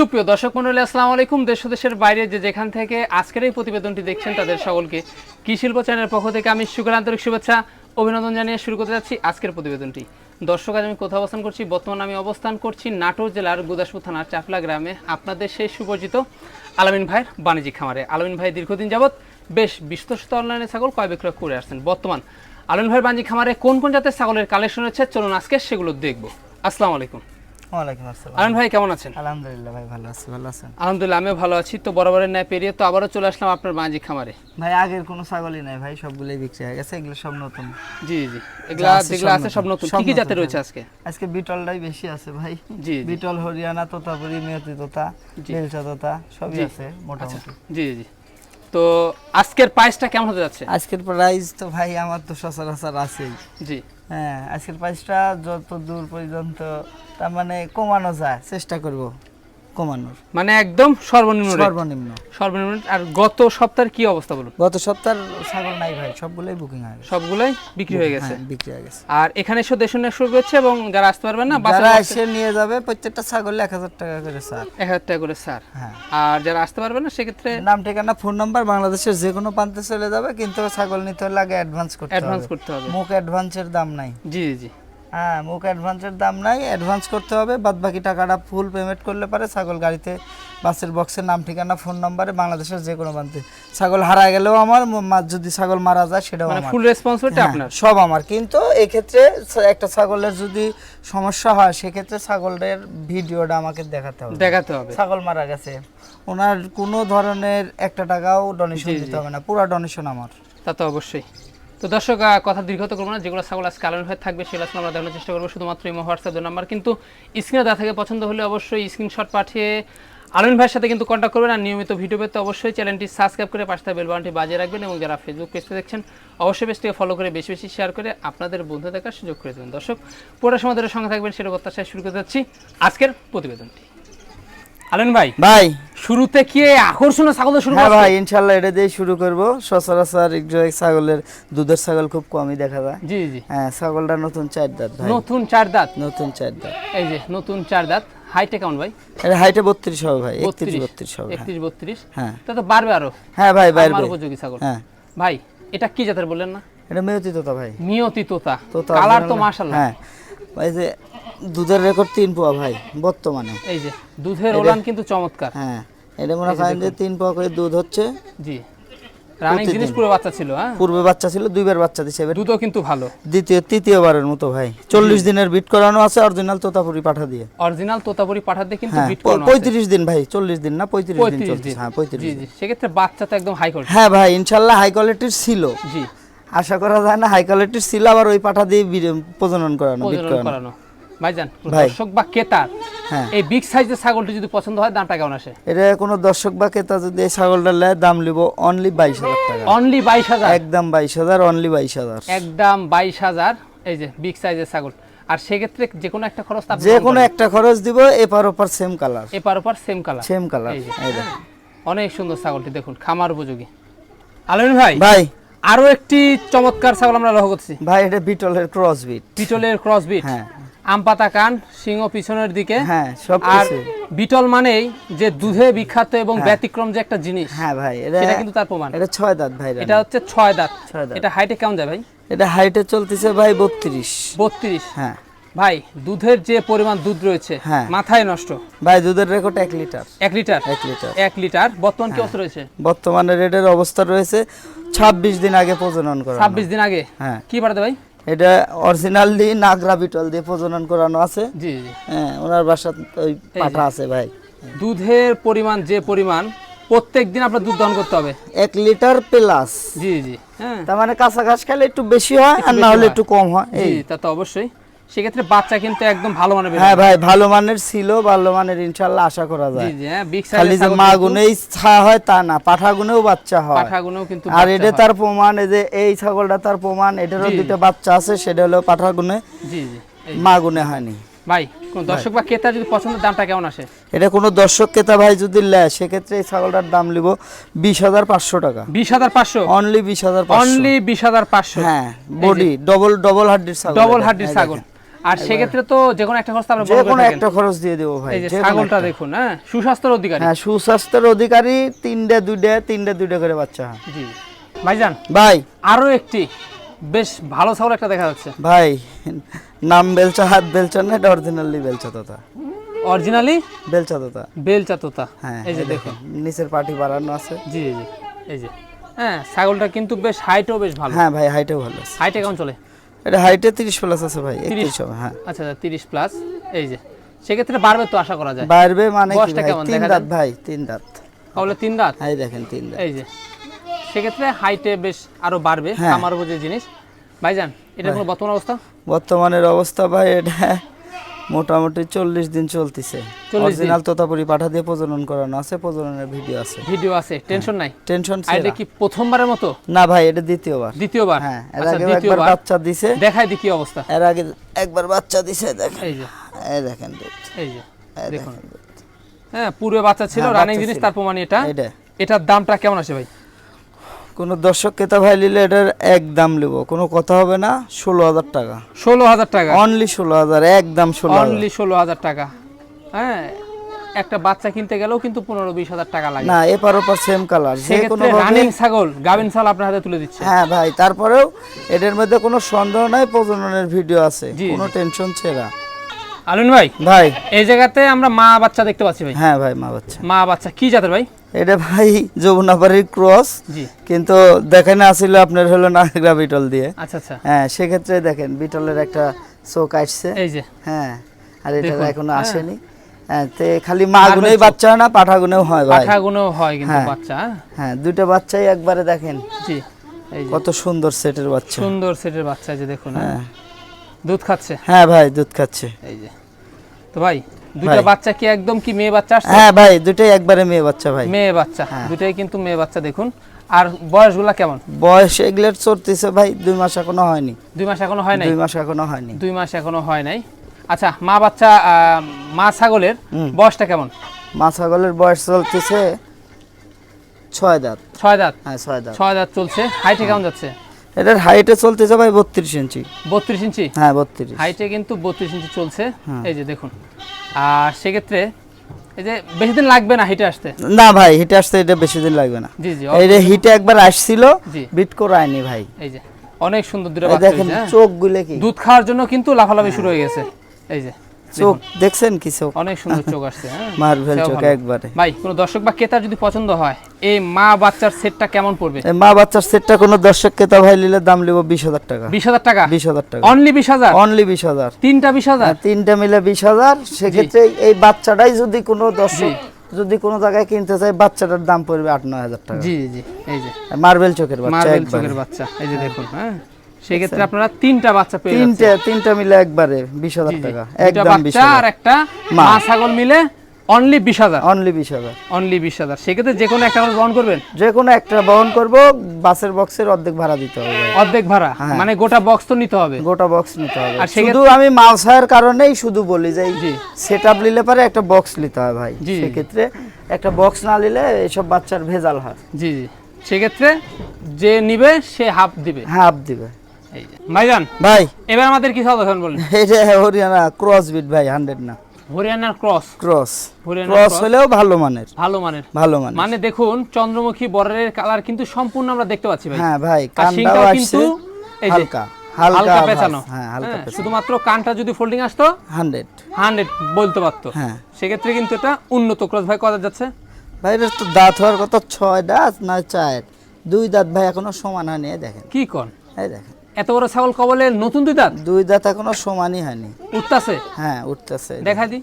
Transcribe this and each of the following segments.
সুপ্রিয় দর্শক মন্ডলী, আসসালামু আলাইকুম। দেশ দেশের বাইরে যে যেখান থেকে আজকের এই প্রতিবেদনটি দেখছেন, তাদের সকলকে কি শিল্প চ্যানেলের পক্ষ থেকে আমি সুগার আন্তরিক শুভেচ্ছা, অভিনন্দন জানিয়ে শুরু করতে যাচ্ছি আজকের প্রতিবেদনটি। দর্শক, আজ আমি কোথাও অবস্থান করছি? বর্তমানে আমি অবস্থান করছি নাটোর জেলার গুদাসপুর থানার চাপলা গ্রামে আপনাদের সেই সুপরিচিত আলামিন ভাইয়ের বাণিজ্যিক খামারে। আলামিন ভাই, দীর্ঘদিন যাবৎ বেশ বিশ্বস্ত অনলাইনে ছাগল ক্রয় বিক্রয় করে আসছেন। বর্তমান আলামিন ভাইয়ের বাণিজ্যিক খামারে কোন কোন জাতের ছাগলের কালেকশন হচ্ছে চলুন আজকে সেগুলো দেখব। আসসালামু আলাইকুম। ওয়ালাইকুম আসসালাম। আলামিন ভাই কেমন আছেন? আলহামদুলিল্লাহ ভাই ভালো আছি ভালো আছেন? আলহামদুলিল্লাহ আমিও ভালো আছি। তো বরাবরের ন্যায় পেরিয়ে তো আবারও চলে আসলাম আপনার বাণিজ্যিক খামারে। ভাই আগের কোনো ছাগলই নাই ভাই সবগুলোই বিক্রি হয়ে গেছে এগুলো সব নতুন। জি জি এগুলা যেগুলো আছে সব নতুন। কি কি জাতের রয়েছে। আজকে? আজকে বিটলটাই বেশি আছে ভাই। জি বিটল হরিয়ানা তোতাপুরি মেয়তি তোতা বেলচা তোতা সবই। আছে মোটামুটি। জি জি। তো আজকের প্রাইসটা কেমন হতে যাচ্ছে? আজকের প্রাইস তো ভাই আমার তো সচরাচর আছেই। জি। হ্যাঁ আজকের প্রাইসটা যত দূর পর্যন্ত তার মানে কমানো যায়। চেষ্টা করব। কমানোর। মানে একদম সর্বনিম্ন সর্বনিম্ন। সর্বনিম্ন আর গত সপ্তাহের কি অবস্থা বলুন? গত সপ্তাহের ছাগল নাই ভাই সবগুলোই বুকিং হয়ে সবগুলাই বিক্রি হয়ে গেছে? হ্যাঁ, বিক্রি হয়ে গেছে। আর এখানে এসে দেশ শুরু করছে এবং যারা আসতে পারবেন না যারা এসে নিয়ে যাবে প্রত্যেকটা ছাগল এক হাজার টাকা করে স্যার এক হাজার টাকা করে স্যার আর যারা আসতে পারবেন না সেক্ষেত্রে নাম ঠিকানা ফোন নাম্বার বাংলাদেশের যে কোনো প্রান্তে চলে যাবে কিন্তু ছাগল নিতে হলে আগে অ্যাডভান্স করতে অ্যাডভান্স করতে হবে। মুখ অ্যাডভান্সের দাম নাই। জি জি। হ্যাঁ মুখ অ্যাডভান্সের দাম নাই অ্যাডভান্স করতে হবে বাদ বাকি টাকাটা ফুল পেমেন্ট করলে পারে ছাগল গাড়িতে বাসের বক্সের নাম ঠিকানা ফোন নাম্বারে বাংলাদেশের যে কোনো প্রান্তে। ছাগল হারা গেলেও আমার যদি ছাগল মারা যায় সেটাও মানে আমার। ফুল রেসপন্সিবিলিটি হ্যাঁ, আপনার? সব আমার। কিন্তু এক্ষেত্রে একটা ছাগলের যদি সমস্যা হয় সেক্ষেত্রে ছাগলের ভিডিওটা আমাকে দেখাতে হবে। দেখাতে হবে। ছাগল মারা গেছে। ওনার কোনো ধরনের একটা টাকাও ডোনেশন। দিতে হবে না। পুরো ডোনেশন আমার। তা তো অবশ্যই। তো দর্শক কথা দীর্ঘত করব না। যেগুলো ছাগল আজকে আলোচনা হয়ে থাকবে, সেগুলো আজকে আমরা দেখানোর চেষ্টা করব। শুধুমাত্র এই হোয়াটসঅ্যাপ নাম্বার। কিন্তু স্ক্রিনে দেওয়া থাকে পছন্দ হলে অবশ্যই স্ক্রিনশট পাঠিয়ে আলমিন ভাইয়ের সাথে কিন্তু কন্ট্যাক্ট করবেন। আর নিয়মিত ভিডিও পেতে অবশ্যই চ্যানেলটি সাবস্ক্রাইব করে পাশে বেল বাটনটি বাজিয়ে রাখবেন এবং যারা ফেসবুক পেজটা দেখছেন, অবশ্যই পেজটিকে ফলো করে বেশি বেশি শেয়ার করে আপনাদের বন্ধু দেখার সুযোগ করে দেবেন। দর্শক, পুরো সময় সঙ্গে থাকবেন সেটা প্রত্যাশায় শুরু করতে যাচ্ছি আজকের প্রতিবেদনটি। আলমিন ভাই ভাই। শুরুতে কি আকর্ষণীয় ছাগল শুরু হ্যাঁ ভাই ইনশাল্লাহ এটা দিয়ে শুরু করব। সচরাচর একটু ছাগলের দুধের ছাগল খুব কমই দেখা যায়। জি জি। হ্যাঁ ছাগলটা নতুন চার দাঁত ভাই। নতুন চার দাঁত? নতুন চার দাঁত। এই যে নতুন চার দাঁত। হাইটে কেমন ভাই? এটা হাইটে বত্রিশ হবে ভাই একত্রিশ বত্রিশ হবে। হ্যাঁ। একত্রিশ বত্রিশ। হ্যাঁ। তা তো বাড়বে আরও। হ্যাঁ ভাই আমার উপযোগী ছাগল। হ্যাঁ। ভাই এটা কি জাতের বললেন না? এটা মেয়তি তোতা ভাই। নিয়তি তোতা তোতা কালার তো মাশাল্লাহ হ্যাঁ। এই যে দুধের রেকর্ড তিন পোয়া ভাই বর্তমানে। এই যে দুধের ওলান কিন্তু চমৎকার। হ্যাঁ এটা মনে করেন যে তিন পোয়া করে দুধ হচ্ছে। জি। রানিং জিনিস পুরো বাচ্চা ছিল হ্যাঁ? পূর্বে বাচ্চা ছিল দুইবার বাচ্চা দিছে। এবার দুধও কিন্তু ভালো। দ্বিতীয় তৃতীয়বারের মতো ভাই। চল্লিশ দিনের বিট করানো আছে অরিজিনাল তোতাপুরি পাঠা দিয়ে। অরিজিনাল তোতাপুরি পাঠাতে কিন্তু হ্যাঁ বিট করানো আছে। পঁয়ত্রিশ দিন ভাই চল্লিশ দিন না পঁয়ত্রিশ দিন চলছে। হ্যাঁ পঁয়ত্রিশ জি জি সেক্ষেত্রে বাচ্চা তো একদম হাই কোয়ালিটি হ্যাঁ ভাই ইনশাল্লাহ হাই কোয়ালিটির ছিল। জি। আশা করা যায় না হাই কোয়ালিটির ছিল আবার ওই পাঠা দিয়ে প্রজনন করানো বিট করানো। করানো। ভাইজান দর্শক বা ক্রেতার হ্যাঁ। এই বিগ সাইজের ছাগলটি যদি পছন্দ হয় দামটা কেমন আসে? এটা কোনো দর্শক বা ক্রেতা যদি এই ছাগলটা নেয় দাম লিব অনলি বাইশ হাজার টাকা। অনলি বাইশ হাজার? একদম বাইশ হাজার অনলি বাইশ হাজার। একদম বাইশ হাজার এই যে বিগ সাইজের ছাগল। আর সেক্ষেত্রে যে কোনো একটা খরচ যে কোনো একটা খরচ দিব এপার ওপার সেম কালার এপার ওপার সেম কালার সেম কালার অনেক সুন্দর ছাগলটি দেখুন খামার উপযোগী। আলমিন ভাই ভাই। আরও একটি চমৎকার ছাগল আমরা লক্ষ্য করছি ভাই এটা বিটলের ক্রস বিট পিটলের ক্রস বিট হ্যাঁ। আম পাতা কান সিংহ পিছনের দিকে। হ্যাঁ সব আর বিটল মানেই যে দুধে বিখ্যাত এবং ব্যতিক্রম যে একটা জিনিস। হ্যাঁ ভাই এটা কিন্তু তার প্রমাণ। এটা ছয় দাঁত ভাই এটা হচ্ছে ছয় দাঁত। এটা হাইটে কেমন যায় ভাই? এটা হাইটে চলতেছে ভাই বত্রিশ। বত্রিশ? হ্যাঁ। ভাই দুধের যে পরিমাণ দুধ রয়েছে হ্যাঁ। মাথায় নষ্ট। ভাই দুধের রেকর্ড এক লিটার। এক লিটার? এক লিটার। এক লিটার। বর্তমান কি অবস্থা রয়েছে? বর্তমানে রেটের অবস্থা রয়েছে ছাব্বিশ দিন আগে প্রজনন করা ছাব্বিশ দিন আগে? হ্যাঁ। কি পাঠাতে ভাই? এটা অরিজিনাল দিয়ে নাগরা বিটল দিয়ে প্রজনন করানো আছে। জি জি। হ্যাঁ ওনার বাসা ওই পাঠা আছে ভাই। দুধের পরিমাণ যে পরিমাণ প্রত্যেক দিন আপনার দুধ দহন করতে হবে। এক লিটার প্লাস জি জি হ্যাঁ। তার মানে কাঁচা ঘাস খেলে একটু বেশি হয় আর না হলে একটু কম হয় এই। তা তো অবশ্যই। সেক্ষেত্রে বাচ্চা কিন্তু একদম ভালো মানের হ্যাঁ ভাই ভালো মানের ছিল ভালো মানের আশা করা যায়। জি হ্যাঁ বিগ খালি যে মা গুনেই ছা হয় তা না পাঠা গুনেও বাচ্চা হয়। পাঠাগুনেও কিন্তু আর এটা তার প্রমাণ এই যে এই ছাগলটা তার প্রমাণ এটারও দুটো বাচ্চা আছে সেটা হলো পাঠা গুনে জি জি মা গুনে হয়নি। ভাই কোন দর্শক বা ক্রেতা যদি পছন্দের দামটা কেমন আসে? এটা কোনো দর্শক ক্রেতা ভাই যদি নেয় সেক্ষেত্রে এই ছাগলটার দাম লিব বিশ হাজার পাঁচশো টাকা। বিশ হাজার পাঁচশো? অনলি বিশ হাজার অনলি বিশ হাজার পাঁচশো? হ্যাঁ বডি ডবল ডবল হাড্ডির ছাগল ডবল। হাড্ডির ছাগল। আর সেক্ষেত্রে তো যে কোনো একটা খরচ আপনারা যে কোনো একটা খরচ দিয়ে দেবো ভাই এই যে ছাগলটা দেখুন হ্যাঁ? সুস্বাস্থ্যের অধিকারী। হ্যাঁ সুস্বাস্থ্যের অধিকারী তিনটে দুইটা তিনটে দুইটা করে বাচ্চা। হয় জি। ভাইজান ভাই। আরও একটি বেশ ভালো ছাগল একটা দেখা যাচ্ছে। ভাই নাম বেলচা হাত বেলচা না এটা অরিজিনালি বেলচা তোতা। অরিজিনালি বেলচা তোতা। বেলচা তোতা। হ্যাঁ এই যে দেখুন নিচের পাটি বাড়ানো আছে। জি জি এই যে। হ্যাঁ ছাগলটা কিন্তু বেশ হাইটও বেশ ভালো। হ্যাঁ ভাই হাইটও ভালো হাইটে কেমন চলে? এটা হাইটে তিরিশ প্লাস আছে ভাই একত্রিশ হবে হ্যাঁ। আচ্ছা আচ্ছা তিরিশ প্লাস এই যে। সেক্ষেত্রে বাড়বে তো আশা করা যায়। বাড়বে মানে কি তিন দাঁত ভাই তিন দাঁত। তাহলে তিন দাঁত? এই দেখেন তিন দাঁত। এই যে। সেক্ষেত্রে হাইটে বেশ আরও বাড়বে হ্যাঁ। আমার বুঝে যে জিনিস। ভাইজান এটা কোনো বর্তমান অবস্থা? বর্তমানের অবস্থা ভাই এটা মোটামুটি চল্লিশ দিন চলতেছে। 40 দিন? অরিজিনাল তোতাপুরি পাঠা দিয়ে প্রজনন করানো আছে প্রজননের ভিডিও আছে। ভিডিও আছে টেনশন নাই? টেনশন আর এটা কি প্রথমবার মতো? না ভাই এটা দ্বিতীয়বার। দ্বিতীয়বার? হ্যাঁ এর আচ্ছা আগে একবার দ্বিতীয়বার। বাচ্চা দিছে। দেখাই দি কি অবস্থা। এর আগে একবার বাচ্চা দিছে দেখেন। এই যে। এই দেখেন এই যে দেখুন। হ্যাঁ পূর্বে বাচ্চা ছিল হ্যাঁ, রানিং জিনিস তার প্রমাণ এটা। এটা এটার দামটা কেমন আছে ভাই? কোনো দর্শক ক্রেতা ভাই নিলে এটার এক দাম নেব। কোনো কথা হবে না ষোলো হাজার টাকা। ষোলো হাজার টাকা? অনলি ষোলো হাজার এক দাম ষোলো অনলি ষোলো হাজার টাকা। হ্যাঁ একটা বাচ্চা কিনতে গেলেও কিন্তু পনেরো বিশ হাজার টাকা লাগে। না এপার ওপার সেম কালার যে কোনো রানিং ছাগল গাভিন ছাগল আপনার হাতে তুলে দিচ্ছে। হ্যাঁ ভাই তারপরেও এটার মধ্যে কোনো সন্দেহ নাই প্রজননের ভিডিও আছে। কোনো টেনশন ছেড়া। আলুন ভাই ভাই। এই জায়গাতে আমরা মা বাচ্চা দেখতে পাচ্ছি ভাই। হ্যাঁ ভাই মা বাচ্চা। মা বাচ্চা কি জাতের ভাই? এটা ভাই যমুনাপাড়ির ক্রস। কিন্তু দেখেন আসলে আপনার হলো নাগরা বিটল দিয়ে। আচ্ছা আচ্ছা। হ্যাঁ সেক্ষেত্রে দেখেন বিটলের একটা চোখ আসছে। এই যে। হ্যাঁ আর এটা এখনও হ্যাঁ। আসেনি। হ্যাঁ তে খালি মা আর বাচ্চা না পাঠা গুনেও হয় ভাই। পাঠা গুণও হয় কিন্তু হ্যাঁ। বাচ্চা হ্যাঁ? দুটো বাচ্চাই একবারে দেখেন। জি এই কত সুন্দর সেটের বাচ্চা। সুন্দর সেটের বাচ্চা যে দেখুন। হ্যাঁ। দুধ খাচ্ছে? হ্যাঁ ভাই দুধ খাচ্ছে। এই যে। তো ভাই দুটো বাচ্চা কি একদম কি মেয়ে বাচ্চা হ্যাঁ ভাই দুটোই একবারে মেয়ে বাচ্চা ভাই। মেয়ে বাচ্চা হ্যাঁ। দুটাই কিন্তু মেয়ে বাচ্চা দেখুন। আর বয়সগুলা কেমন? বয়স এগুলোর চলতেছে ভাই দুই মাস এখনও হয়নি। দুই মাস এখনও হয় নাই? দুই মাস এখনও হয়নি। দুই মাস এখনও হয় নাই। আচ্ছা মা বাচ্চা মা ছাগলের বয়সটা কেমন? মা ছাগলের বয়স চলতেছে ছয় দাঁত। ছয় দাঁত? হ্যাঁ ছয় দাঁত। ছয় দাঁত চলছে। হাইটে কেমন যাচ্ছে? এটার হাইটে চলতেছে ভাই বত্রিশ ইঞ্চি বত্রিশ ইঞ্চি হ্যাঁ বত্রিশ। হাইটে কিন্তু বত্রিশ ইঞ্চি চলছে। হ্যাঁ। এই যে দেখুন। আর সেক্ষেত্রে এই যে বেশি দিন লাগবে না হিটে আসতে? না ভাই হিটে আসতে এটা বেশি দিন লাগবে না। জি জি এই যে হিটে একবার আসছিল বিট করায়নি ভাই। এই যে অনেক সুন্দর দুটো দেখেন হ্যাঁ? চোখ গুলে কি। দুধ খাওয়ার জন্য কিন্তু লাফালাফি শুরু হয়ে গেছে। এই যে চোখ দেখছেন কি চোখ? অনেক সুন্দর চোখ আসছে হ্যাঁ। মার্ভেল চোখ একবারে। ভাই কোনো দর্শক বা ক্রেতার যদি পছন্দ হয় এই মা বাচ্চার সেটটা কেমন পড়বে? মা বাচ্চার সেটটা কোনো দর্শক ক্রেতা ভাই নিলে দাম লিব বিশ হাজার টাকা। বিশ হাজার টাকা? বিশ হাজার টাকা। অনলি বিশ হাজার? অনলি বিশ হাজার। তিনটা বিশ হাজার? আর তিনটা মিলে বিশ হাজার। সেক্ষেত্রে এই বাচ্চাটাই যদি কোনো দর্শক যদি কোনো জায়গায় কিনতে চায় বাচ্চাটার দাম পড়বে আট নয় হাজার টাকা। জি জি জি এই যে। মার্বেল চোখের বাচ্চা মার্বেল চোখের বাচ্চা এই যে দেখুন হ্যাঁ। সেক্ষেত্রে আপনারা তিনটা বাচ্চা পেয়ে তিনটে তিনটা মিলে একবারে বিশ হাজার। টাকা। একদম বিশ আর একটা মা। ছাগল মিলে অনলি বিশ হাজার। অনলি বিশ হাজার। অনলি বিশ হাজার। সেক্ষেত্রে যে কোনো একটা গ্রহণ করবেন? যে কোনো একটা বহন করব বাসের বক্সের অর্ধেক ভাড়া দিতে হবে। অর্ধেক ভাড়া? হ্যাঁ। মানে গোটা বক্স তো নিতে হবে? গোটা বক্স নিতে হবে। আর শুধু আমি মাল ছায়ার কারণেই শুধু বলি যে জি। সেট আপ নিলে পারে একটা বক্স নিতে হয় ভাই। সেক্ষেত্রে একটা বক্স না নিলে এইসব বাচ্চার ভেজাল হয়। জি জি। সেক্ষেত্রে যে নিবে সে হাফ দিবে। হাফ দিবে। ভাইজান ভাই। এবার আমাদের কি সাথে বলেন? এটা হরিয়ানা ক্রস বিট ভাই হান্ড্রেড না। হরিয়ানার ক্রস ক্রস ক্রস হলেও ভালো মানের। ভালো মানের। ভালো মানের। মানে দেখুন চন্দ্রমুখী বরের কালার কিন্তু সম্পূর্ণ আমরা দেখতে পাচ্ছি ভাই। হ্যাঁ ভাই কানটাও আসছে হালকা। হালকা পেঁচানো। হ্যাঁ হালকা হ্যাঁ, শুধুমাত্র কানটা যদি ফোল্ডিং আসতো? হান্ড্রেড হান্ড্রেড বলতে পারতো। হ্যাঁ। সেক্ষেত্রে কিন্তু এটা উন্নত ক্রস ভাই করা যাচ্ছে? ভাই এটার তো দাঁত হওয়ার কথা ছয় দাঁত না চার? দুই দাঁত ভাই এখনও সমান হয়নি দেখেন। কি কন? এই দেখেন। এত বড় ছাগল কবলে নতুন দুই দাঁত? দুই দাঁত এখনও সমানই হয়নি। উঠতাছে? হ্যাঁ উঠতেছে। দেখা দি।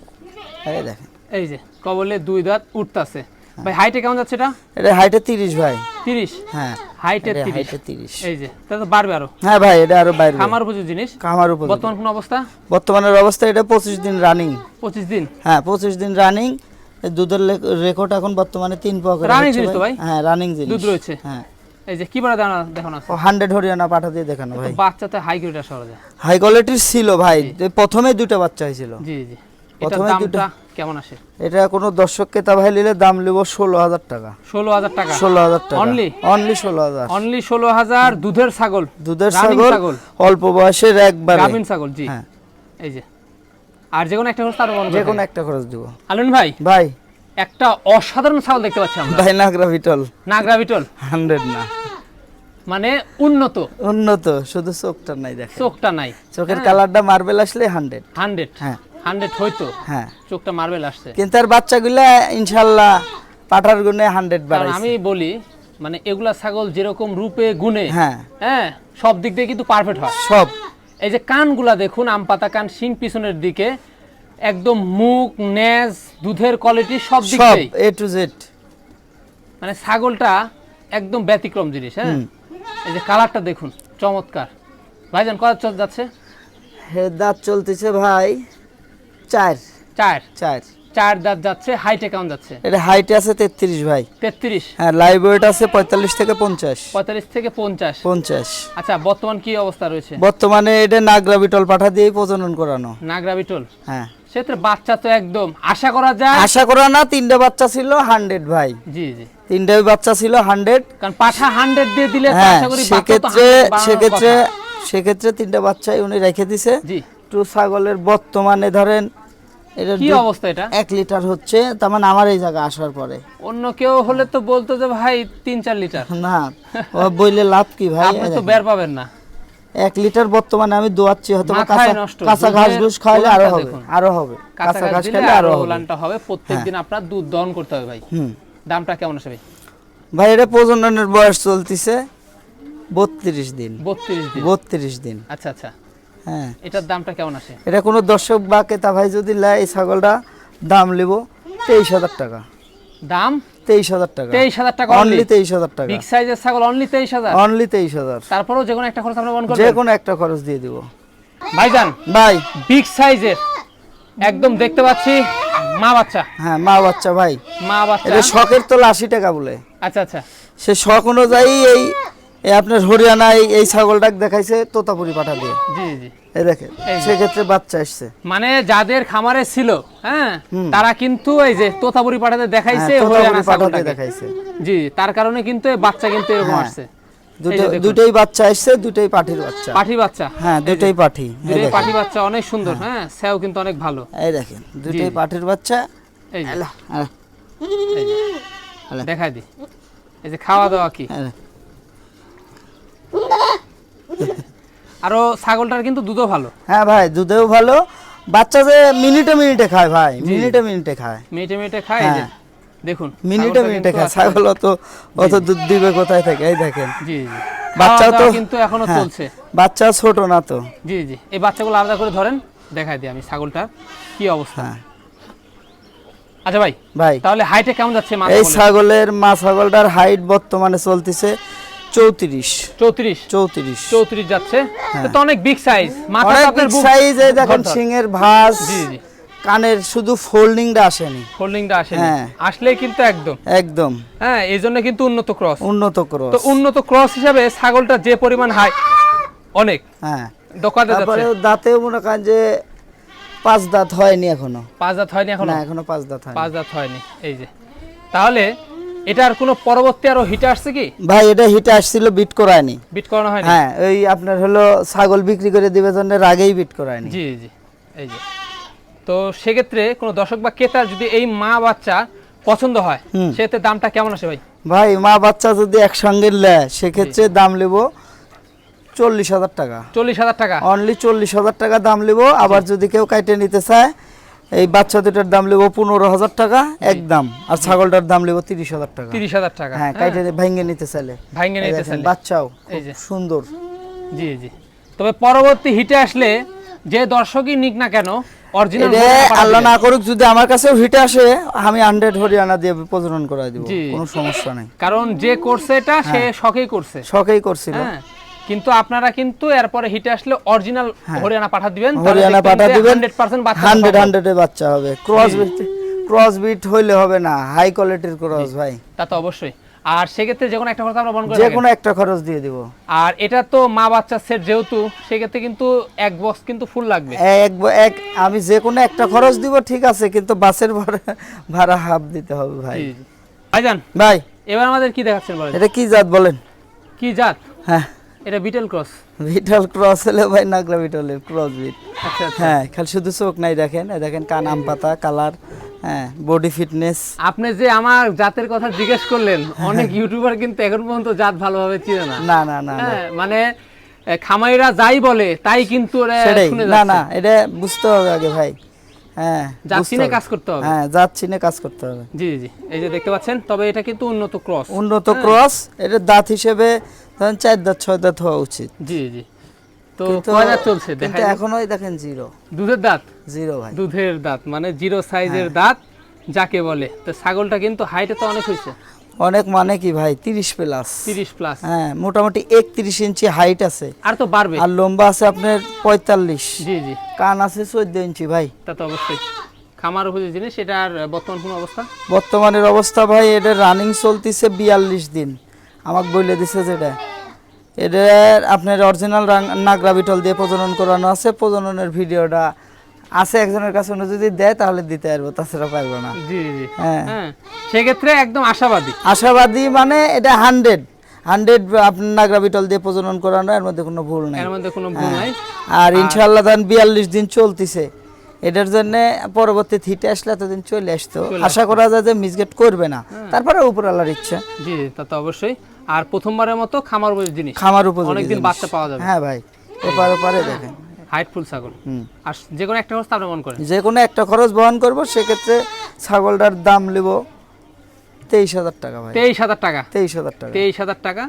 এই দেখেন। এই যে কবলে দুই দাঁত উঠতাছে। ভাই হাইটে কেমন যাচ্ছে এটা? এটা হাইটে তিরিশ ভাই। তিরিশ? হ্যাঁ। হাইটে এটা তিরিশ। হাইটে তিরিশ। এই যে তাহলে তো বাড়বে আরও। হ্যাঁ ভাই এটা আরও বাইরে খামার উপযোগী জিনিস। কামার উপর বর্তমান কোন অবস্থা? বর্তমানের অবস্থা এটা পঁচিশ দিন রানিং পঁচিশ দিন? হ্যাঁ পঁচিশ দিন রানিং দুধের রেকর্ড এখন বর্তমানে তিন পাওয়া করে Running হচ্ছে জিনিস তো ভাই? হ্যাঁ রানিং জিনিস। দুধ রয়েছে। হ্যাঁ। এই যে কি বাড়া দানা দেখানো আছে? ও হান্ড্রেড হরিয়ানা পাঠা দিয়ে দেখানো ভাই। বাচ্চাতে হাই গ্রেড আসা যায় হাই কোয়ালিটির ছিল ভাই। প্রথমে দুটো বাচ্চা হয়েছিল। জি জি। প্রথমে দুটো- কেমন আসে? এটা কোনো দর্শক ক্রেতা ভাই নিলে দাম নেব ষোলো হাজার টাকা। ষোলো হাজার টাকা? ষোলো হাজার টাকা। Only? অনলি ষোলো হাজার। অনলি ষোলো হাজার দুধের ছাগল। দুধের ছাগল। অল্প বয়সের একবারে। গাভিন ছাগল জি। হ্যাঁ। এই যে। আর যে কোনো একটা খরচ তার যে কোনো একটা খরচ দিব। আলুন ভাই? ভাই একটা অসাধারণ ছাগল দেখতে পাচ্ছি আমরা। ভাই নাগরা ভিটল নাগরা বিটল। হান্ড্রেড না। মানে উন্নত। উন্নত শুধু চোখটা নাই দেখেন। চোখটা নাই। চোখের কালারটা মার্বেল আসলে হান্ড্রেড। হান্ড্রেড। হ্যাঁ। হান্ড্রেড হয়তো। হ্যাঁ। চোখটা মার্বেল আসছে। কিন্তু আর বাচ্চাগুলা ইনশাল্লাহ পাঠার গুণে হান্ড্রেড কারণ বাড়াইছে। আমি বলি মানে এগুলা ছাগল যেরকম রূপে গুণে হ্যাঁ। হ্যাঁ সব দিক দিয়ে কিন্তু পারফেক্ট হয়। সব। এই যে কানগুলা দেখুন আম পাতা কান শিং পিছনের দিকে একদম মুখ নেজ দুধের কোয়ালিটি সব দিক সব দিয়েই। এ টু জেড মানে ছাগলটা একদম ব্যতিক্রম জিনিস হ্যাঁ? এই যে কালারটা দেখুন চমৎকার। ভাইজান কত চল যাচ্ছে? হে দাঁত চলতেছে ভাই চার। চার? চার। চার দাঁত যাচ্ছে হাইটে কেমন যাচ্ছে? এটা হাইট আছে তেত্রিশ ভাই। তেত্রিশ? হ্যাঁ লাইভ ওয়েট আছে পঁয়তাল্লিশ থেকে পঞ্চাশ। পঁয়তাল্লিশ থেকে পঞ্চাশ। পঞ্চাশ। আচ্ছা বর্তমান কি অবস্থা রয়েছে? বর্তমানে এটা নাগরা বিটল পাঠা দিয়েই প্রজনন করানো। নাগরা বিটল? হ্যাঁ। সেক্ষেত্রে বাচ্চা তো একদম। আশা করা যায় আশা করা না তিনটা বাচ্চা ছিল হান্ড্রেড ভাই। জি জি। তিনটাই বাচ্চা ছিল হান্ড্রেড কারণ পাঠা হান্ড্রেড দিয়ে দিলে হ্যাঁ আশা করি সেক্ষেত্রে সেক্ষেত্রে সেক্ষেত্রে তিনটা বাচ্চাই উনি রেখে দিছে। জি। টু ছাগলের বর্তমানে ধরেন এটা কি অবস্থা এটা? এক লিটার হচ্ছে তার মানে আমার এই জায়গা আসার পরে। অন্য কেউ হলে তো বলতো যে ভাই তিন চার লিটার। না ও বইলে লাভ কি ভাই? আপনি তো বের পাবেন না। এক লিটার বর্তমানে আমি দোয়াচ্ছি হয়তো কাঁচা ঘাস ঘুষ খাইলে আরও হবে আরও হবে। কাঁচা ঘাস খাইলে আরও আরও হবে। উলানটা হবে। প্রত্যেক দিন আপনার দুধ দহন করতে হবে ভাই। হুম। দামটা কেমন আসে ভাই? এটা প্রজননের বয়স চলতিছে। বত্রিশ দিন। বত্রিশ দিন। বত্রিশ দিন। আচ্ছা আচ্ছা। হ্যাঁ। এটার দামটা কেমন আসে এটা কোনো দর্শক বা ক্রেতা ভাই যদি এই ছাগলটা দাম নেব তেইশ হাজার টাকা। দাম? তেইশ হাজার টাকা। তেইশ হাজার টাকা অনলি তেইশ হাজার টাকা। বিগ সাইজের ছাগল অনলি তেইশ হাজার? অনলি তেইশ হাজার। তারপরেও যে কোনো একটা খরচ আপনি বহন যে কোনো একটা খরচ দিয়ে দিব। ভাইজান ভাই। বিগ সাইজের একদম দেখতে পাচ্ছি মা বাচ্চা। হ্যাঁ মা বাচ্চা ভাই। মা বাচ্চা। এটা শখের তোলা আশি টাকা বলে। আচ্ছা আচ্ছা। সে শখ অনুযায়ী এই আপনার হরিয়ানা এই- এই ছাগলটাক দেখাইছে তোতাপুরি পাঠা দিয়ে। জি জি। এই দেখেন সেক্ষেত্রে বাচ্চা আসছে। মানে যাদের খামারে ছিল হ্যাঁ তারা কিন্তু এই যে তোতাপুরি পাঠাতে দেখাইছে হ্যাঁ, ছাগলটাকে। দেখাইছে। জি তার কারণে কিন্তু বাচ্চা কিন্তু এরকম হ্যাঁ। আসছে। দুটোই বাচ্চা আসছে দুটোই পাঠির বাচ্চা। পাঠি বাচ্চা। হ্যাঁ দুটোই পাঠি। দুটোই পাঠি বাচ্চা অনেক সুন্দর হ্যাঁ। সেও কিন্তু অনেক ভালো। এই দেখেন দুটোই পাঠির বাচ্চা। এই। দেখাই দি। এই যে খাওয়া দাওয়া কি? এলা। আরও ছাগলটার কিন্তু দুধও ভালো। হ্যাঁ ভাই দুধেও ভালো। বাচ্চা যে মিনিটে মিনিটে খায় ভাই মিনিটে মিনিটে খায়। মেটে মেটে খায় হ্যাঁ। দেখুন মিনিটে মিনিটে খায়। ছাগল অত অত দুধ দিবে কোথায় থেকে? এই দেখেন। জি জি। বাচ্চাও বাচ্চা তো কিন্তু এখনও হ্যাঁ, চলছে। বাচ্চা ছোট না তো। জি জি। এই বাচ্চাগুলো আলাদা করে ধরেন দেখাই দিই আমি ছাগলটার কি অবস্থা। হ্যাঁ। আচ্ছা ভাই ভাই। তাহলে হাইটে কেমন যাচ্ছে এই ছাগলের? মা ছাগলটার হাইট বর্তমানে চলতেছে চৌত্রিশ। চৌত্রিশ। চৌত্রিশ। চৌত্রিশ যাচ্ছে। তো তো অনেক বিগ সাইজ মাথা আপনার সাইজ এই দেখেন সিংয়ের ভাঁজ জি জি। কানের শুধু ফোল্ডিংটা আসেনি। হোল্ডিংটা আসে হ্যাঁ। আসলেই কিন্তু একদম। একদম। হ্যাঁ এই জন্য কিন্তু উন্নত ক্রস উন্নত ক্রস তো উন্নত ক্রস হিসাবে ছাগলটা যে পরিমাণ হাই অনেক। হ্যাঁ। দোকানে যাচ্ছে। দাঁতেও মনে করেন যে পাঁচ দাঁত হয়নি এখনও। পাঁচ দাঁত হয়নি এখনও? এখনও পাঁচ দাঁত হয়নি। পাঁচ দাঁত হয়নি। এই যে। তাহলে এটার কোনো পরবর্তী আরও হিটে আসছে কি? ভাই এটা হিটে আসছিল বিট করায়নি। বিট করানো হয়নি? হ্যাঁ ওই আপনার হলো ছাগল বিক্রি করে দিবে জন্য আগেই বিট করায়নি। জি জি এই যে। তো সেক্ষেত্রে কোনো দর্শক বা ক্রেতার যদি এই মা বাচ্চা পছন্দ হয়। সেক্ষেত্রে দামটা কেমন আসে ভাই? ভাই মা বাচ্চা যদি একসঙ্গে নেয় সেক্ষেত্রে দাম নেব চল্লিশ হাজার টাকা। চল্লিশ হাজার টাকা। অনলি চল্লিশ হাজার টাকা দাম নেব। আবার যদি কেউ কাইটে নিতে চায় এই বাচ্চা দুটার দাম নেব পনেরো হাজার টাকা একদম আর ছাগলটার দাম নেব তিরিশ হাজার টাকা। তিরিশ হাজার টাকা হ্যাঁ কাইটে ভেঙে নিতে চাইলে। ভাঙ্গে নিতে চাইলে। বাচ্চাও এই যে। সুন্দর। জি জি। তবে পরবর্তী হিটে আসলে যে দর্শকই নিক না কেন অরিজিনাল আল্লাহ না করুক যদি আমার কাছেও হিটে আসে আমি হান্ড্রেড হরিয়ানা দিয়ে প্রজনন করাই দিব। কোনো সমস্যা নেই। কারণ যে করছে এটা সে শখেই করছে। শখেই করছিল। হ্যাঁ। কিন্তু আপনারা কিন্তু এরপরে হিটে আসলে অরিজিনাল হরিয়ানা পাঠা দিবেন হ্যাঁ। হরিয়ানা পাঠা দিবেন। হান্ড্রেড পার্সেন্ট বাচ্চা হান্ড্রেড পাবেন। হান্ড্রেডে বাচ্চা হবে। ক্রস বিট ক্রস বিট হইলে হবে না। হাই কোয়ালিটির ক্রস ভাই। তা তো অবশ্যই। আর সেক্ষেত্রে যে কোনো একটা কথা আমরা বন্ধ করে যে কোনো একটা খরচ দিয়ে দিব। আর এটা তো মা বাচ্চার সেট যেহেতু সেক্ষেত্রে কিন্তু এক বক্স কিন্তু ফুল লাগবে। এক এক আমি যে কোনো একটা খরচ দিব ঠিক আছে কিন্তু বাসের ভাড়া ভাড়া হাফ দিতে হবে ভাই। ভাইজান ভাই। এবার আমাদের কি দেখাচ্ছেন বলেন? এটা কি জাত বলেন? কি জাত? হ্যাঁ। এটা বিটেল ক্রস ভিটাল ক্রস হলে ভাই নাগরা ভিটালের ক্রস বিট আচ্ছা হ্যাঁ খালি শুধু চোখ নাই দেখেন দেখেন কান আম পাতা কালার হ্যাঁ বডি ফিটনেস আপনি যে আমার জাতের কথা জিজ্ঞেস করলেন অনেক ইউটিউবার কিন্তু এখন পর্যন্ত জাত ভালোভাবে চিনে না। না না না হ্যাঁ মানে এ, খামারিরা যাই বলে তাই কিন্তু না। না এটা বুঝতে হবে আগে ভাই। হ্যাঁ জাত চিনে কাজ করতে হবে। হ্যাঁ জাত চিনে কাজ করতে হবে। জি জি জি। এই যে দেখতে পাচ্ছেন তবে এটা কিন্তু উন্নত ক্রস উন্নত ক্রস এটা দাঁত হিসেবে ধরেন চার দাঁত ছয় দাঁত হওয়া উচিত। জি জি তো কিন্তু কয় চলছে? কিন্তু দেখা এখনোই দেখেন জিরো। দুধের দাঁত? জিরো ভাই। দুধের দাঁত মানে জিরো সাইজের হ্যাঁ। দাঁত যাকে বলে। তো ছাগলটা কিন্তু হাইটে তো অনেক হয়েছে। অনেক মানে কি ভাই? তিরিশ প্লাস তিরিশ প্লাস হ্যাঁ মোটামুটি একত্রিশ ইঞ্চি হাইট আছে। আর তো বাড়বে। আর লম্বা আছে আপনার পঁয়তাল্লিশ। জি জি। কান আছে চোদ্দ ইঞ্চি ভাই। তা তো অবশ্যই। খামার উপযোগী জিনিস এটার বর্তমান কোন অবস্থা? বর্তমানের অবস্থা ভাই এটা রানিং চলতিছে বিয়াল্লিশ দিন। আমাকে বলে দিছে যেটা। এটা আপনার অরিজিনাল নাগরা বিটল দিয়ে প্রজনন করানো আছে। প্রজননের ভিডিওটা আছে একজনের কাছে যদি দেয় তাহলে দিতে পারব তাছাড়া পারব না। জি জি হ্যাঁ। হ্যাঁ সেক্ষেত্রে একদম আশাবাদী। আশাবাদী মানে এটা হান্ড্রেড। হান্ড্রেড আপনার নাগরা বিটল দিয়ে প্রজনন করানো এর মধ্যে কোনো ভুল নাই। এর মধ্যে কোনো ভুল নাই। আর ইনশাল্লাহ ধান বিয়াল্লিশ দিন চলতিছে। এটার জন্য পরবর্তী থিটে আসলে এতদিন চলে আসতো। আশা করা যায় যে মিসগেট করবে না। তারপরে উপর আল্লাহর ইচ্ছা। জি তা তো অবশ্যই। আর প্রথমবারের মতো খামার উপযোগী জিনিস। খামার উপযোগী অনেকদিন বাচ্চা পাওয়া যাবে। হ্যাঁ ভাই ওপারে ওপারে দেখেন। হাইট ফুল ছাগল। আর যে কোনো একটা অবস্থা আপনি মন করেন। যে কোনো একটা খরচ বহন করব সেক্ষেত্রে ছাগলটার দাম নেব তেইশ হাজার টাকা ভাই। তেইশ হাজার টাকা। তেইশ হাজার টাকা। তেইশ হাজার টাকা।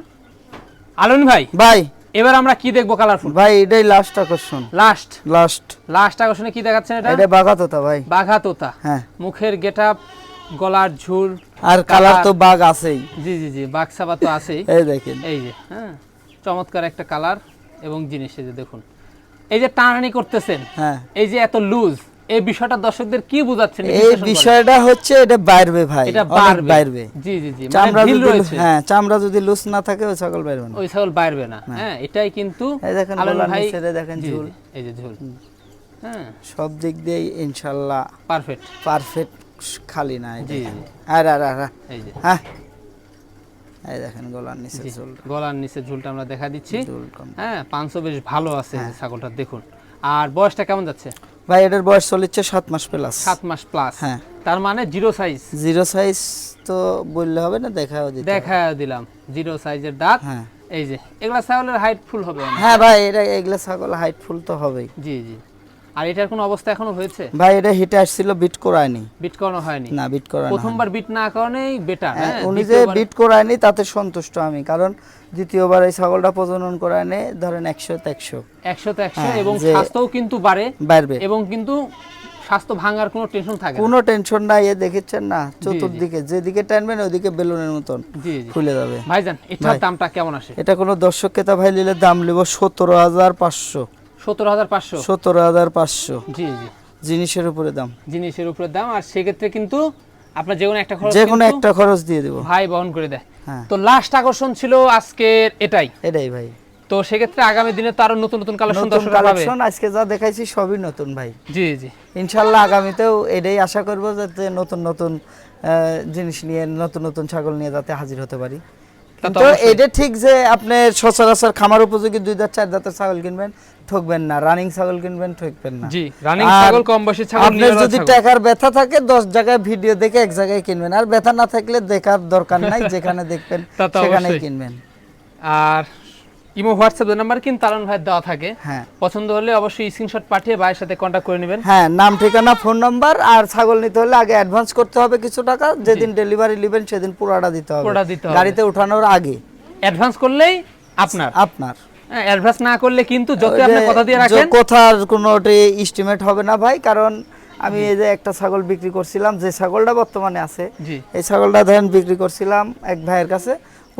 আলন ভাই ভাই। এবার আমরা কি দেখব কালারফুল ভাই এটাই লাস্ট আকর্ষণ। লাস্ট লাস্ট লাস্ট আকর্ষণে কি দেখাচ্ছেন এটা? এটা বাগাতোতা ভাই। বাঘা তোতা। হ্যাঁ। মুখের গেটআপ গলার ঝুল আর কালার তো বাঘ আছেই। জি জি জি বাঘ সাবা তো আছেই। এই দেখেন। এই যে হ্যাঁ চমৎকার একটা কালার এবং জিনিস এই যে দেখুন। এই যে টানানি করতেছেন হ্যাঁ। এই যে এত লুজ এই বিষয়টা দর্শকদের কি বোঝাচ্ছেন? এই বিষয়টা হচ্ছে এটা বাইরবে ভাই এটা বাইরবে। জি জি জি মানে চামড়া রয়েছে। হ্যাঁ চামড়া যদি লুজ না থাকে ওই ছাগল বাইরবে না। ওই ছাগল বাইরবে না। হ্যাঁ। এটাই কিন্তু এই দেখেন গলার নিচে দেখেন ঝুল। এই যে ঝুল। হ্যাঁ। সব দিক দিয়ে ইনশাল্লাহ পারফেক্ট। পারফেক্ট। খালি না জি আর আর আর আর, এই যে। হ্যাঁ। এই দেখেন গলার নিচে জি, গলার নিচে ঝুলটা আমরা দেখা দিচ্ছি। হ্যাঁ পাঁচশো বেশ ভালো আছে হ্যাঁ। এই যে ছাগলটা দেখুন। আর বয়সটা কেমন যাচ্ছে? ভাই এটার বয়স চলেছে সাত মাস প্লাস সাত মাস প্লাস হ্যাঁ। তার মানে জিরো সাইজ জিরো সাইজ তো বললে হবে না দেখাও দেখা দিলাম। জিরো সাইজের দাঁত। হ্যাঁ। এই যে এগুলা ছাগলের হাইট ফুল হবে হ্যাঁ ভাই এটা এগুলা ছাগল হাইট ফুল তো হবেই। জি জি। আর এটার কোনো অবস্থা এখনও হয়েছে? ভাই এটা হিটে আসছিল বিট করায়নি। বিট করানো হয়নি? না বিট করানো প্রথমবার বিট না করানোই বেটার হ্যাঁ, হ্যাঁ? উনি যে বিট করায়নি তাতে সন্তুষ্ট আমি। কারণ দ্বিতীয়বার এই ছাগলটা প্রজনন করায়নি ধরেন একশো একশো। একশো তো একশো হ্যাঁ, এবং স্বাস্থ্যও কিন্তু বাড়ে বাড়বে। এবং কিন্তু স্বাস্থ্য ভাঙার কোনো টেনশন থাকে না। কোনো টেনশন নাই এ দেখেছেন না চতুর্দিকে যেদিকে টানবেন ওইদিকে বেলুনের মতন খুলে যাবে। ভাইজান এটার দামটা কেমন আসে? এটা কোনো দর্শক ক্রেতা ভাই নিলে দাম নেব সতেরো হাজার পাঁচশো। সতেরো হাজার পাঁচশো। সতেরো হাজার পাঁচশো। জি জি। জিনিসের উপরে দাম। জিনিসের উপরে দাম। আর সেক্ষেত্রে কিন্তু আপনার যে কোনো একটা খরচ যে কোনো একটা খরচ দিয়ে দেবো। ভাই বহন করে দেয়। হ্যাঁ। তো লাস্ট আকর্ষণ ছিল আজকের এটাই। এটাই ভাই। তো সেক্ষেত্রে আগামী দিনে তো আরও নতুন নতুন কালেকশন পাবে। আজকে যা দেখাইছি সবই নতুন ভাই। জি জি। ইনশাল্লাহ আগামীতেও এটাই আশা করব যাতে নতুন নতুন জিনিস নিয়ে নতুন নতুন ছাগল নিয়ে যাতে হাজির হতে পারি। তা এটা ঠিক যে আপনি সচরাচর খামার উপযোগী দুই দাঁত চার দাঁতের ছাগল কিনবেন ঠকবেন না। রানিং ছাগল কিনবেন ঠকবেন না। জি রানিং ছাগল কম বয়সী ছাগল আপনার যদি টাকার ব্যথা থাকে দশ জায়গায় ভিডিও দেখে এক জায়গায় কিনবেন। আর ব্যথা না থাকলে দেখার দরকার নাই যেখানে দেখবেন সেখানে সেখানেই কিনবেন। আর ইমো হোয়াটসঅ্যাপ নাম্বার কিন্তু তারণ ভাই দেওয়া থাকে। হ্যাঁ। পছন্দ হলে অবশ্যই স্ক্রিনশট পাঠিয়ে ভাইয়ের সাথে কন্ট্যাক্ট করে নেবেন। হ্যাঁ নাম ঠিকানা ফোন নাম্বার আর ছাগল নিতে হলে আগে অ্যাডভান্স করতে হবে কিছু টাকা। যেদিন ডেলিভারি নেবেন সেদিন পুরাটা দিতে হবে। পুরোটা দিতে হবে। গাড়িতে উঠানোর আগে। অ্যাডভান্স করলেই আপনার। আপনার। অ্যাডভান্স না করলে কিন্তু যত আপনি কথা দিয়ে রাখেন কথার কোনো এস্টিমেট হবে না ভাই কারণ আমি এই যে একটা ছাগল বিক্রি করছিলাম যে ছাগলটা বর্তমানে আছে এই ছাগলটা ধরেন বিক্রি করছিলাম এক ভাইয়ের কাছে।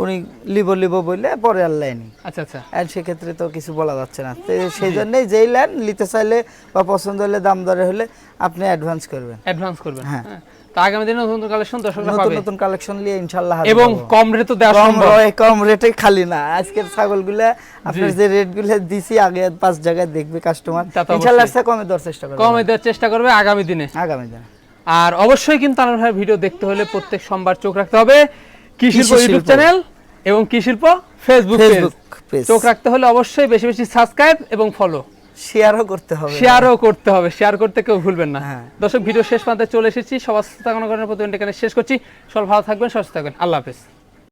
উনি লিবো লিবো বললে পরে আর লাইনি আচ্ছা আচ্ছা। আর সেক্ষেত্রে তো কিছু বলা যাচ্ছে না। তো সেই জন্যই যেই ল্যান্ড নিতে চাইলে বা পছন্দ হলে দাম দরে হলে আপনি অ্যাডভান্স করবেন। অ্যাডভান্স করবেন। হ্যাঁ। হ্যাঁ। তা আগামী দিনে নতুন কালেকশন দর্শকরা পাবে। নতুন কালেকশন নিয়ে ইনশাল্লাহ হাজির এবং কম রেটে দেওয়া সম্ভব। কম রেটে খালি না। আজকের ছাগলগুলা আপনার যে রেটগুলো দিছি আগে পাঁচ জায়গায় দেখবে কাস্টমার ইনশাল্লাহ অবশ্যই। কমে দেওয়ার চেষ্টা করবে। কমে দেওয়ার চেষ্টা করবে আগামী দিনে। আগামী দিনে। আর অবশ্যই কিন্তু ভাইয়ের ভিডিও দেখতে হলে প্রত্যেক সোমবার চোখ রাখতে হবে। কৃষি ইউটিউব চ্যানেল এবং কি শিল্প ফেসবুক পেজ চোখ রাখতে হলে অবশ্যই বেশি বেশি সাবস্ক্রাইব এবং ফলো শেয়ারও করতে হবে। শেয়ারও করতে হবে। শেয়ার করতে কেউ ভুলবেন না। হ্যাঁ। দর্শক ভিডিও শেষ প্রান্তে চলে এসেছি। সবার প্রতি এখানে শেষ করছি। সব ভালো থাকবেন সুস্থ থাকবেন। আল্লাহ হাফেজ।